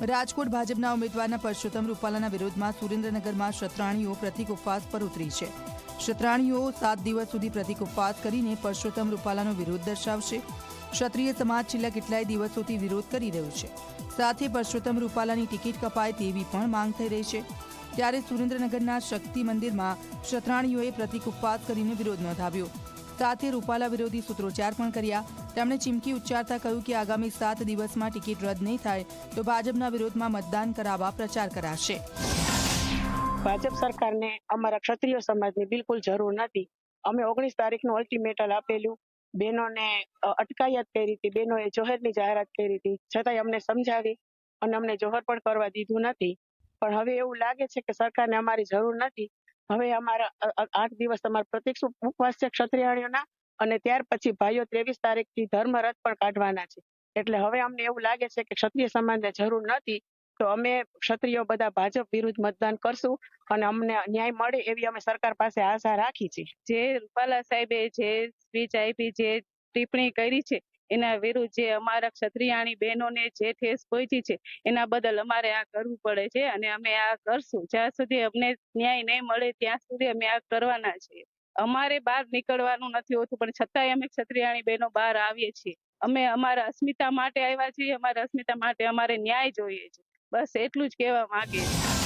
રાજકોટ ભાજપના ઉમેદવારના પરસોત્તમ રૂપાલાના વિરોધમાં સુરેન્દ્રનગરમાં શત્રાણીઓ પ્રતિક ઉપવાસ પર ઉતરી છે. શત્રાણીઓ સાત દિવસ સુધી પ્રતિક ઉપવાસ કરીને પરસોત્તમ રૂપાલાનો વિરોધ દર્શાવશે. ક્ષત્રિય સમાજ છેલ્લા કેટલાય દિવસોથી વિરોધ કરી રહ્યો છે. સાથે પરસોત્તમ રૂપાલાની ટિકિટ કપાય તેવી પણ માંગ થઈ રહી છે. ત્યારે સુરેન્દ્રનગરના શક્તિ મંદિરમાં શત્રાણીઓએ પ્રતિક ઉપવાસ કરીને વિરોધ નોંધાવ્યો. સાથે રૂપાલા વિરોધી સૂત્રોચ્ચાર પણ કર્યા. તેમણે ચીમકી ઉચ્ચારતા કહ્યું કે આગામી સાત દિવસમાં ટિકિટ રદ નહીં થાય તો ભાજપના વિરોધમાં મતદાન કરાવવા પ્રચાર કરાશે. ભાજપ સરકારને અમારા ક્ષત્રિય સમાજની બિલકુલ જરૂર નથી. અમે ઓગણીસ તારીખનું અલ્ટિમેટલ આપેલું. બહેનોને અટકાયત કરી હતી. બહેનોએ જોહરની જાહેરાત કરી હતી. છતાંય અમને સમજાવી અને અમને જોહર પણ કરવા દીધું નથી. પણ હવે એવું લાગે છે કે સરકારને અમારી જરૂર નથી. હવે અમારા આઠ દિવસ અમારા પ્રતિક ઉપવાસ છે ક્ષત્રિયાણીઓના અને ત્યાર પછી ભાઈઓ ત્રેવીસ તારીખથી ધર્મરથ પણ કાઢવાના છે. એટલે હવે અમને એવું લાગે છે કે ક્ષત્રિય સમાજને જરૂર નથી, તો અમે ક્ષત્રિયો બધા ભાજપ વિરુદ્ધ મતદાન કરશું અને અમને ન્યાય મળે એવી અમે સરકાર પાસે આશા રાખી છે. જે રૂપાલા સાહેબે જે સ્પીચ આપી, જે ટિપ્પણી કરી છે એના વિરુદ્ધ જે અમારા ક્ષત્રિયાણી બહેનોને જે ઠેસ પહોંચી છે, એના બદલ અમારે આ કરવું પડે છે અને અમે આ કરશું. જ્યાં સુધી અમને ન્યાય નહીં મળે, ત્યાં સુધી અમે આ કરવાના છીએ. અમારે બહાર નીકળવાનું નથી હોતું, પણ છતાંય અમે ક્ષત્રિયાણી બહેનો બહાર આવીએ છીએ. અમે અમારા અસ્મિતા માટે આવ્યા છીએ, અમારા અસ્મિતા માટે અમારે ન્યાય જોઈએ છે. બસ એટલું જ કહેવા માંગીએ છીએ.